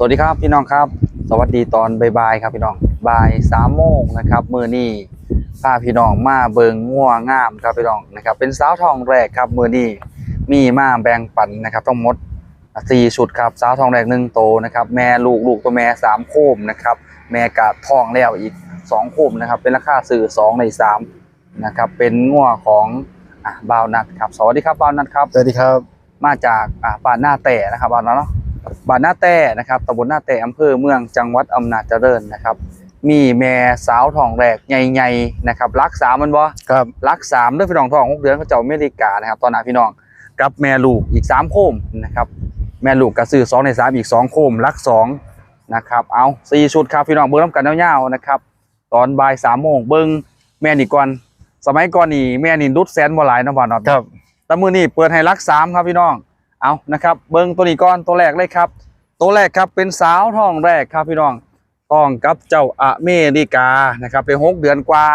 สวัสดีครับพี่น้องครับ สวัสดีตอนบ่ายๆครับพี่น้องบ่ายสามโมงนะครับมือนี้พาพี่น้องมาเบิงง่วงามครับพี่น้องนะครับ เป็นสาวทองแรกครับมือนี้มีมาแบ่งปันนะครับทั้งหมดสี่ชุดครับสาวทองแรกหนึ่งโตนะครับแม่ลูกลูกตัวแม่สามโคมนะครับแม่กะทองแล้วอีกสองโคมนะครับเป็นราคาสื่อสองในสามนะครับเป็นง่วของอะบาวนัดครับสวัสดีครับบาวนัดครับสวัสดีครับ มาจากอ่าบ้านหน้าแต่นะครับบ้านนั้นเนาะ บ้านหน้าแต่นะครับตำบลหน้าแต่อำเภอเมืองจังหวัดอำนาจเจริญนะครับ มีแม่สาวทองแรกใหญ่ๆนะครับรักสามมันบ่ครับรักสามด้วยพี่น้องทองหกเดือนเขาเจ้าอเมริกานะครับตอนหน้าพี่น้องกับแม่ลูกอีกสามโคมนะครับแม่ลูกกระซื้อสองในสามอีกสองโคมรักสองนะครับเอาสี่ชุดครับพี่น้องเบิ้งน้ำกันยาวๆนะครับตอนบ่ายสามโมงเบิ้งแม่นี่ก่อนสมัยก่อนนี่แม่นี่รุดแสนบ่หลายเนาะบ่เนาะครับแต่มือนี่เปิดให้รักสามครับพี่น้อง เอานะครับเบิ้งตัวนี้ก่อนตัวแรกเลยครับ ตัวแรกครับเป็นสาวท้องแรกครับพี่น้องท้องกับเจ้าอเมริกานะครับเป็นหกเดือนกว่า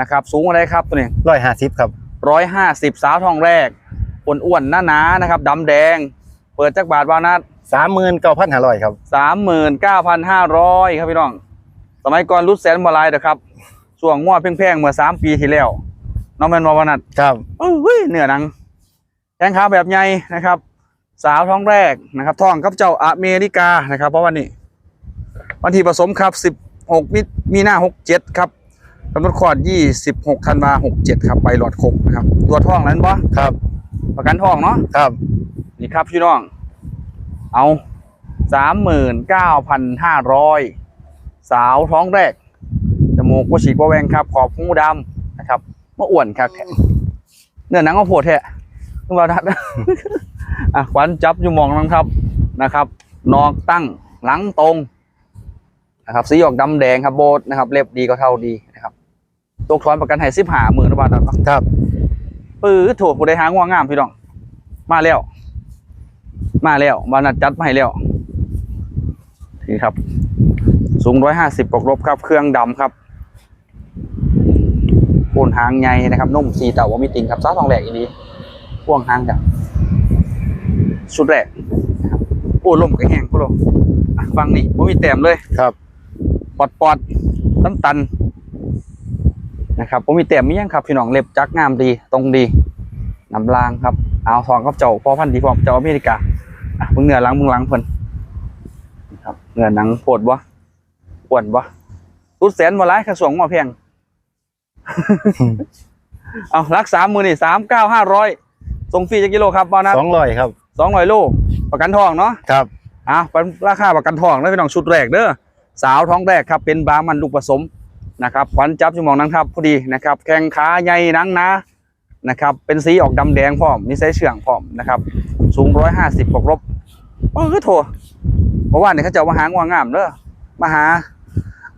นะครับสูงอะไรครับตัวนี้ร้อยห้าสิบครับร้อยห้าสิบสาวท้องแรกอ้วนๆหนาๆนะครับดำแดง เปิดจักบาทวานัดสามหมื่นเก้าพันห้าร้อยครับสามหมื่นเก้าพันห้าร้อยครับพี่น้อง สมัยก่อนรุดแสนบาลายเด้อครับช่วงง้อเพ่งๆเมื่อสามปีที่แล้วน้องแมนวานัดครับเอ้ยเนื้อหนังแข้งขาแบบใหญ่นะครับ สาวท้องแรกนะครับท้องกับเจ้าอเมริกานะครับ เพราะวันนี้ วันที่ผสมครับ 16มิมีนา67 ครับกำหนดคลอด26ธันวา67 ครับ ไปหลอดครบนะครับ ตัวท้องนั้นปะครับ ประกันท้องเนาะครับนี่ครับพี่น้อง เอา39,500สาวท้องแรกจมูกว่าฉีกว่าแหวงครับ ขอบหูดำนะครับมาอ้วนครับแท้เนื้อหนังก็โผดแท้ทุกท่าน อะขวัญจับอยู่หมองนังครับนะครับ นอกตั้งหลังตรงนะครับสีออกดำแดงครับโบดนะครับ เล็บดีก็เท่าดีนะครับตัวคอนประกันให้สิบหาหมื่นบาทนะครับครับปื้อถูกผู้ใดหางว่างามพี่น้อง มาแล้ว มาแล้วบานัดจัดมาให้แล้วนี่ครับ สูงร้อยห้าสิบปกลบครับ เครื่องดำครับโคนหางใหญ่นะครับนุ่มสีเต่าว่ามีติงครับซ้าทองแหลกอีนี้พ่วงหางจ้ะ ชุดแรกนะครับโอ้ลมก็แห้งพวกเราอะฟังนี่ว่ามีแต้มเลยครับปอดปอดตันตันนะครับผมมีเต็มมียังครับพี่น้องเล็บจักงามดีตรงดีนำลางครับเอาทองกับเจ้าพ่อพันธุ์ดีพร้อมเจ้าอเมริกาอะมึงเหนือหลังมึงหลังเพิ่นนะครับเหนือหนังโผดวะอ้วนวะรุดแสนมาไล่กระสวงมาเพียงเอารักสามมือนี่สามเก้าห้าร้อยส่งฟรีจะกิโลครับบอนัสสองร้อยครับ สองร้อยโลประกันทองเนาะครับอะเป็นราคาประกันทองแล้วพี่น้องชุดแรกเด้อสาวท้องแรกครับเป็นบามันลูกผสมนะครับขวัญจับชั่วโมองนั้นครับพอดีนะครับ แข้งขาใหญ่หนังหนะนะครับ เป็นสีออกดำแดงพร้อมนิสัยเชื่องพร้อมนะครับ สูงร้อยห้าสิบกลบเออโถเพราะว่าเนี่ยเขาจะเอามาหางวงงามเด้อมาหา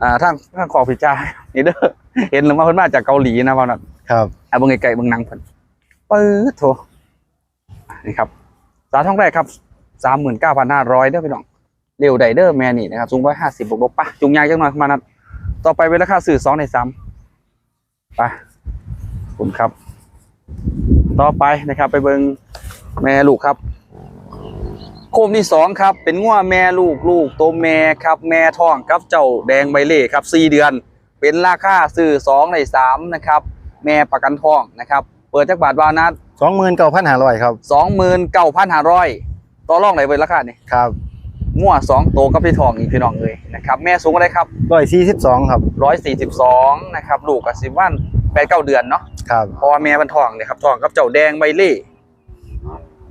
อ่าทางทางขอพิจารนี่เด้อเห็นหรือว่าเพิ่นมาจากเกาหลีนะว่านั่นครับอะเบิ่งไกลๆเบิ่งหนังเพิ่นปื๊ดโถนี่ครับ สาวท้องแรกครับสามหมื่นเก้าพันห้าร้อยเด้อพี่น้องเร็วไดเดอร์แมนนี่นะครับสูงร้อยห้าสิบบวกลบปะจุงยางจังหน่อยมานัดต่อไปเป็นราคาสื่อสองในสามไปคุณครับ ต่อไปนะครับ ไปเบิงแม่ลูกครับ โคมที่สองครับ เป็นง่วแม่ลูกลูกตัวแม่ครับ แม่ท้องกับเจ้าแดงใบเล่ครับสี่เดือน เป็นราคาสื่อสองในสามนะครับ แม่ประกันทองนะครับ เปิดจากบาทวานัด สองหมื่นเก้าพันห้าร้อยครับสองหมื่นเก้าพันห้าร้อยต่อรองไหนเปิดราคานี่ครับมั่วสองโตวกับพี่ทองอีกพี่น้องเลยนะครับแม่สูงอะไรครับร้อยสี่สิบสองครับร้อยสี่สิบสองนะครับลูกกับสิบวันแปดเก้าเดือนเนาะครับเพราะว่าแม่มันทองเนี่ยครับทองกับเจ้าแดงใบเล่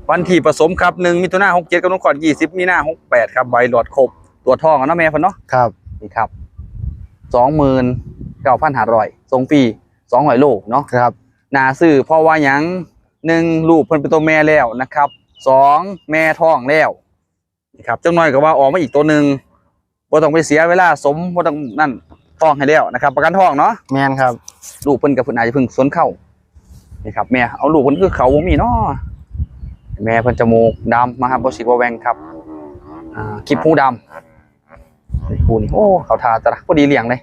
วันที่ผสมครับหนึ่งมิถุนาหกเจ็ดกับน้องขอดยี่สิบมีนาหกแปดครับใบหลอดครบตัวทองอะเนาะแม่เพันเนาะครับนี่ครับสองหมื่นเก้าพันห้าร้อยส่งฟรีสองร้อยโลเนาะครับนาซื้อเพราะว่าหยัง หนึ่งลูกเพิ่นเป็นตัวแม่แล้วนะครับสองแม่ท้องแล้วนี่ครับจังน้อยก็ว่าออกมาอีกตัวหนึ่งบ่ต้องไปเสียเวลาสมบ่ต้องนั่นท้องให้แล้วนะครับ ประกันท้องเนาะแมนครับลูกเพิ่นกับเพิ่นอาจจะเพิ่งสวนเข้านี่ครับแม่เอาลูกเพิ่นคือเขาบ่มีเนาะแม่เพิ่นจมูกดำมาครับบ่สิบ่แวงครับอ่าคลิปหูดำนี่คู่นี่โอ้เขาทาตะละพอดีเลี้ยงเลย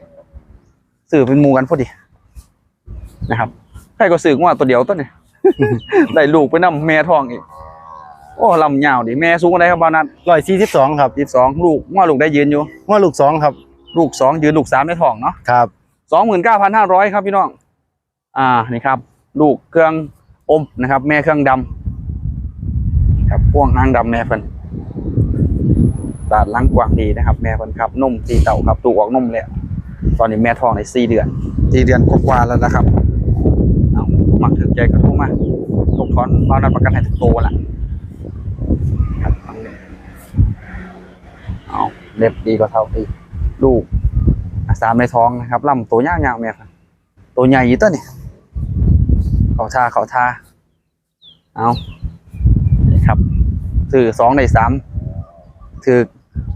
ซื้อเป็นหมู่กันพอดีนะครับใครก็ซื้อว่าตัวเดียวตัวนี้ ได้ลูกไปนำแม่ทองอีก โอ้ลำยาวดิแม่สูงอะไรครับบานัทร้อยสี่สิบสองครับยี่สองลูกว่าลูกได้ยืนอยู่ว่าลูกสองครับ ลูกสองยืนลูกสามในท้องเนาะครับสองหมื่นเก้าพันห้าร้อยครับพี่น้อง อ่านี่ครับ ลูกเครื่องอมนะครับ แม่เครื่องดำครับพ่วงหางดำแม่เพิ่นตาดหลังกว้างดีนะครับ แม่เพิ่นครับนมสีเต่าครับตูกออกนมแล้วตอนนี้แม่ท้องในสี่เดือนสี่เดือนกว่าๆแล้วนะครับ เอามักถึงใจกระทุ่ มมาตกถอนเรานับประกันให้ถึงโตละครับฟังเลยเอาเล็บดีกว่าเท่าที่ลูกอะสามในท้องนะครับลำตัวยาวๆแม่ครับตัวใหญ่อยี่ตัวนี่เขาทาเขาทาเอานี่ครับถือสองในสามถือ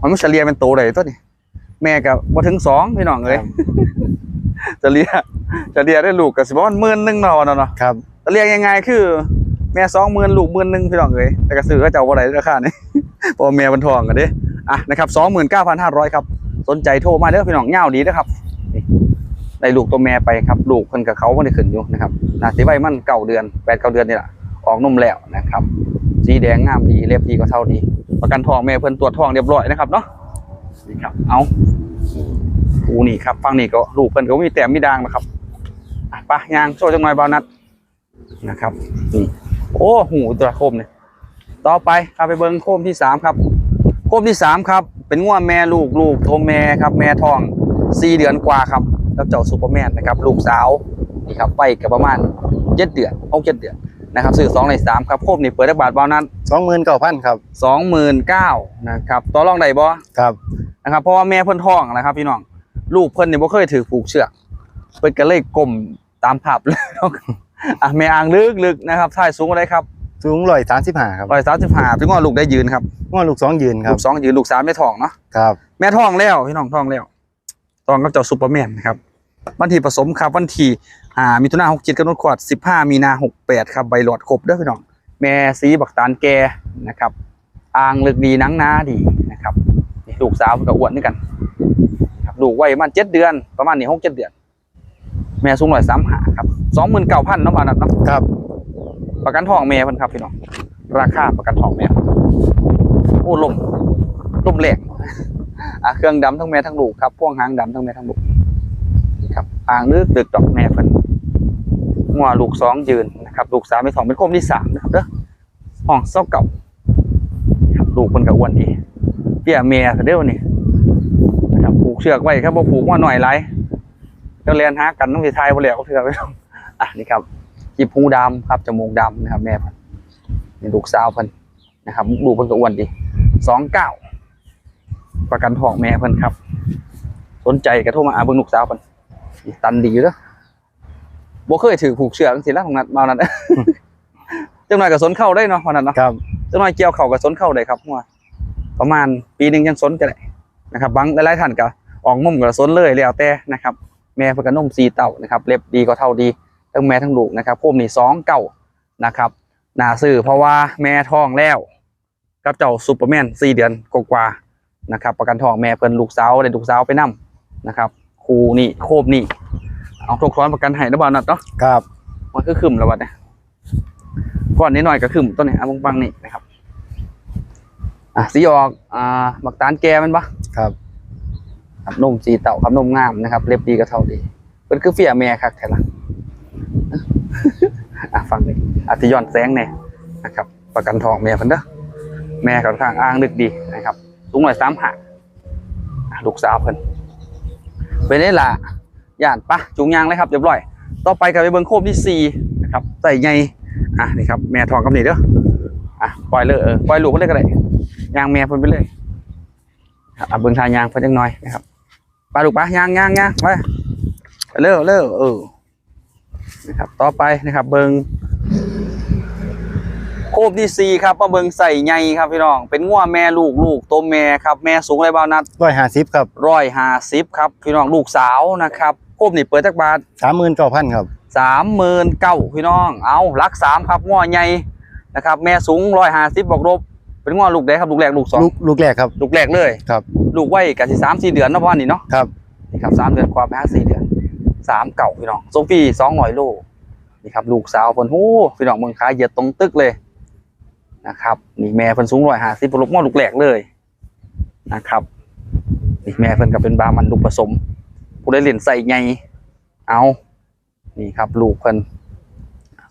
มันไม่เฉลี่ยเป็นตัวเลยตัวนี่แม่กับมาถึงสองพี่น้องเลยครับจะเลียจะเลียได้ลูกกับสิบวันหมื่นหนึ่งเนาะเนาะเนาะครับจะ เรียกยังไงคือ แม่สองหมื่นลูกหมื่นหนึ่งพี่น้องเลยแต่กระสือก็จะเอาอะไรราคาเนี่เพอแม่บันทองกันเด้อะนะครับสองหมื่นเก้าพันห้าร้อยครับ สนใจโทรมาเด้อพี่น้องเง่าวดีนะครับนี่ได้ลูกตัวแม่ไปครับ ลูกเพิ่นกับเขาไม่ได้ขึ้นอยู่นะครับนาสิไว้มันเก่าเดือนแปดเก้าเดือนนี่แหละออกนมแล้วนะครับ สีแดงงามดีเล็บดีกว่าเท่าดี ประกันทองแม่เพิ่นตรวจทองเรียบร้อยนะครับเนาะนี่ครับ เอาอูนี่ครับฟังนี่ก็ลูกเพิ่นก็มีแต้มมีดางนะครับอะไปะยางโชว์จังหน่อยบาวนัด นะครับนี่โอ้หูตัวโคมเนี่ยต่อไปครับไปเบิ้งโคมที่สามครับ โคมที่สามครับ เป็นง่วแม่ลูกลูกโทแม่ครับ แม่ทองสี่เดือนกว่าครับแล้วเจ้าซูเปอร์แมนนะครับ ลูกสาวนี่ครับไปกับประมาณเจ็ดเดือนหกเจ็ดเดือนนะครับซื้อสองในสามครับโคมนี่เปิดได้บาทบาทนั้นสองหมื่นเก้าพันครับสองหมื่นเก้านะครับต่อรองได้บ่ครับนะครับ เพราะว่าแม่เพิ่นท้องนะครับ พี่น้องลูกเพิ่นนี่บ่เคยถือผูกเชือกเพิ่นก็เลยกลมตามภาพเลย อะแม่อ่างลึกลึกนะครับท่ายสูงอะไรครับสูงร้อยสามสิบห้าครับร้อยสามสิบห้าพี่ง้อลูกได้ยืนครับว่าลูกสองยืนครัลูบกสองยืนลูกสามไม่ท้องเนาะครับ แม่ท้องแล้วพี่น้องท้องแล้วท้องกับเจ้าซูเปอร์แมนนะครับวันที่ผสมครับวันที่อ่ามิถุนาหกเจ็ดกำหนดขวดสิบห้ามีนาหกแปดครับใบหลอดครบเด้อพี่น้อง แม่สีบักตาลแกนะครับอ่างลึกดีหนังหนาดีนะครับนี่ลูกสาวมันกับอ้วนด้วยกันครับลูกไว้ประมาณเจ็ดเดือนประมาณนี้หกเจ็ดเดือน แม่สูงร้อยสามหาครับ สองหมื่นเก้าพันเนาะบาทนั้นเนาะครับ ประกันทองแม่เพิ่นครับพี่น้องราคาประกันทองแม่โอ้ลมลมแรงอะเครื่องดำทั้งแม่ทั้งลูกครับพ่วงหางดำทั้งแม่ทั้งลูกนี่ครับอ่างลึกดึกดอกแม่เพิ่นงัวลูกสองยืนนะครับ ลูกสามเป็นสองเป็นโคมที่สามนะครับเด้อห้องเศร้าเก่านี่ครับลูกเพิ่นก็อ้วนดีเปี้ยแม่เด้อนี่นะครับผูกเชือกไว้ครับบ่ผูกว่าหน่อยไรเจ้าเรียนหากันต้องสิทายบ่แล้วเถื่อไป อะนี่ครับจีบหูดำครับจมูกดำนะครับ แม่เพันนี่ลูกสาวเพิ่นนะครับลูกเพิ่นก็อ้วนดีสองเก้าประกันทองแม่เพิ่นครับ สนใจกระโทรมาอาเบิ่งลูกสาวเพิ่นนี่ตันดีอยู่เด้อบ่เคยถือผูกเชือกจังซี่ละของนัดมานั้นจังหน่อยก็สนเข้าได้เนาะวันนั้นเนาะครับจังหน่อยเกี่ยวเข่าก็สนเข้าได้ครับหัวประมาณปีหนึงยังสนก็ได้นะครับบางหลายๆท่านก็ออกนุ่มก็สนเลยแล้วแต่นะครับ แม่เพิ่นก็นุ่มสีเต่านะครับ เล็บดีก็เท่าดี ทั้งแม่ทั้งลูกนะครับพวกนี้สองเก่านะครับนาซื้อเพราะว่าแม่ท้องแล้วกับเจ้าซูเปอร์แมนสี่เดือนกว่าๆนะครับ ประกันทองแม่เพิ่นลูกสาวได้ลูกสาวไปนํนะครับครูนี่โคบนี่เอาทุกคอนประกันให้นะบ่าวนัดเนาะครับมันคือขึ้นแล้วบัดเนี่ยก่อนนิดหน่อยก็ขึ้นต้นนี้อะบังๆนี่นะครับอะสีออกอ่าบักตาลแกมันปะครับครับนมสีเต่าครับนมงามนะครับ เล็บดีก็เท่าดีเพิ่นคือเฟียแม่ครับแท้ละ อะฟังเลยอาทิย้อนแสงแน่นะครับ ประกันทองแม่เพิ่นเด้อแม่ค่อนข้างอ้างลึกดีนะครับสูงหน่อยสามหาอะลูกสาวเพิ่นเป็นได้ล่ะย่านปะจุงยางเลยครับเรียบร้อย ต่อไปกับไปเบิ้งโคมที่สี่นะครับใส่ไงอะนี่ครับแม่ทองกับนี่เด้ออะปล่อยเลยเออปล่อยลูกไปเลยก็ได้ยางแม่เพิ่นไปเลยครับอะเบิ้งทางยางเพิ่นจังหน่อยนะครับปลาลูกปลายางยางยางไปเร็วเร็วเออ นะครับ ต่อไปนะครับ เบิ้งโคมที่สี่ครับมาเบิ้งใส่ไงครับพี่น้อง เป็นงัวแม่ลูกลูกตัวแม่ครับ แม่สูงอะไรบ้างนัดร้อยห้าสิบครับร้อยห้าสิบครับพี่น้องลูกสาวนะครับโคมนี่เปิดจักบาทสามหมื่นเก้าพันครับสามหมื่นเก้าพี่น้อง เอารักสามครับง้อใหญ่นะครับ แม่สูงร้อยห้าสิบบอกลบเป็นง้อลูกแรกครับลูกแรกลูกสองลูกลูกแรกครับ ลูกแรกเลยครับ ลูกไว้กันสิสามสี่เดือนเนาะพ่อนี่เนาะครับนี่ครับสามเดือนกว่าไปห้าสี่เดือน สามเก่าพี่น้องโซฟี่สองร้อยโลนี่ครับลูกสาวเพิ่นหู้พี่น้องเมืองค้าเหยียดตรงตึกเลยนะครับนี่แม่เพิ่นสูงร้อยห้าสิบลูกมอลูกแหลกเลยนะครับนี่แม่เพิ่นก็เป็นบามันลูกผสม ผู้ได้เหรียญใส่ไงเอานี่ครับลูกเพิ่น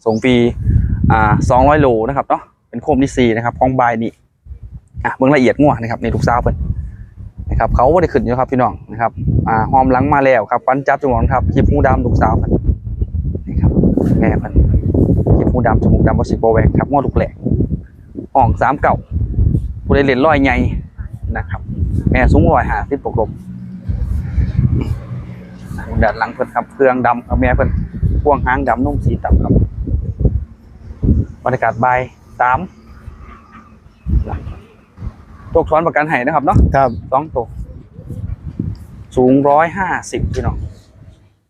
ส่งฟรีอ่าสองร้อยโลนะครับเนาะเป็นโคมที่สี่นะครับของบายนี่อะเบิ่งละเอียดงัวงนะครับในลูกสาวเพิ่น นะครับเขาบ่ได้ขึ้นอยู่ครับพี่น้องนะครับอ่าหอมหลังมาแล้วครับฟันจับจมูกครับหยิบหูดำลูกสาวพิ่นนี่ครับแม่เพิ่นหยิบหูดำจมูกดำบ่สิบ่แวกครับงัวลูกแหลกห้องสามเก่าผู้ได้เหรียญร้อยใหญ่นะครับ แม่สูงร้อยหาสิบปกลมด้านหลังเพิ่นครับเครื่องดำครับแม่เพิ่นพ่วงหางดำนุ่มสีตับครับบรรยากาศใบายสาม ตกถอนประกันให้นะครับเนาะครับสองตัวสูงร้อยห้าสิบพี่น้อง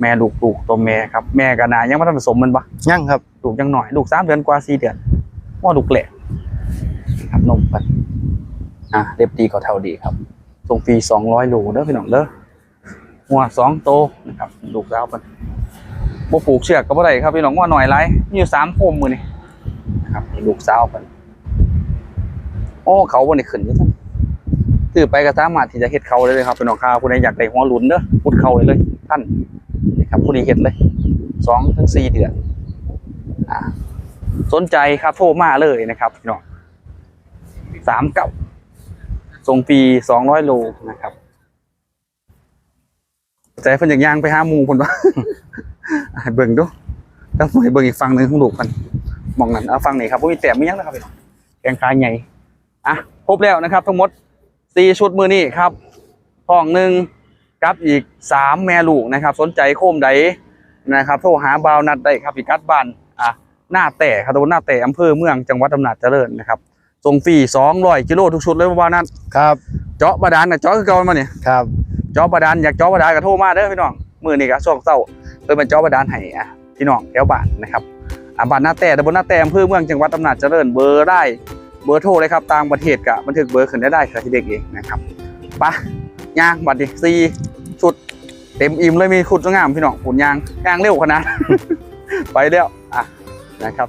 แม่ลูกลูกตัวแม่ครับแม่กับนายังไม่ทันผสมมันปะยั่งครับลูกยังหน่อยลูกสามเดือนกว่าสี่เดือนว่าลูกแหลกครับนมเพิ่นอะเรียบดีก็เท่าดีครับส่งฟรีสองร้อยโลเด้อพี่น้องเด้อหัวสองโตวนะครับลูกแล้วมันบ่ผูกเชือกก็บ่ได้ครับพี่น้องว่าหน่อยไรมีอยู่สามโคมมือนี่นะครับนี่ลูกสาวมันโอ้เขาบ่ได้ขึ้นอยู่ท่าน ซื้อไปก็สามารถที่จะเฮ็ดเขาได้เลยครับพี่น้องข้าวผู้ใดอยากได้หัวหลุนเด้อพุดเขาเลยเลย ท่านนี่ครับผู้นี้เฮ็ดเลยสองถึงสี่เดือนอ่าสนใจครับโทรมาเลยนะครับพี่น้องสามเก่าส่งฟรีสองร้อยโลนะครับใจเพิ่นอยากย่างไปห้ามูพ่นวะให้เบิ่งดูต้องไปเบิ่งอีกฝั่งหนึ่งของลูกกันมองนั่นเอาฝั่งนี้ครับบ่มีแต้มมีหยังนะครับพี่น้องแกงขาใหญ่อะครบแล้วนะครับ ทั้งหมด สี่ชุดมือนี้ครับท้องหนึ่งกับอีกสามแม่ลูกนะครับ สนใจโคมใดนะครับ โทรหาบาวนัดได้ครับพิกัดบ้านอะหน้าแต่ครับตำบลหน้าแต่อำเภอเมืองจังหวัดอำนาจเจริญนะครับส่งฟรี200กิโลทุกชุดเลยว่านั้นครับเจาะบาดาลน่ะเจาะคือเก่ามาเนี่ยครับจอบาดาลอยากจอบาดาลก็โทรมาเด้อพี่น้องมือนี้ก็ช่วงเศร้าเพิ่นมาจอบาดาลให้อะพี่น้องแถวบ้านนะครับอ่าบ้านหน้าแต่ตำบลหน้าแต่อำเภอเมืองจังหวัดอำนาจเจริญเบอร์ได้ เบอร์โทรเลยครับต่างประเทศกับันทึกเบอร์ขึ้นได้ได้ครับที่เด็กเองนะครับไปะย่างบัตรดิสี่ชุดเต็มอิ่มเลยมีขุดสวยงามพี่น้องขุนยางยางเร็วขนาด ไปแล้วอะนะครับ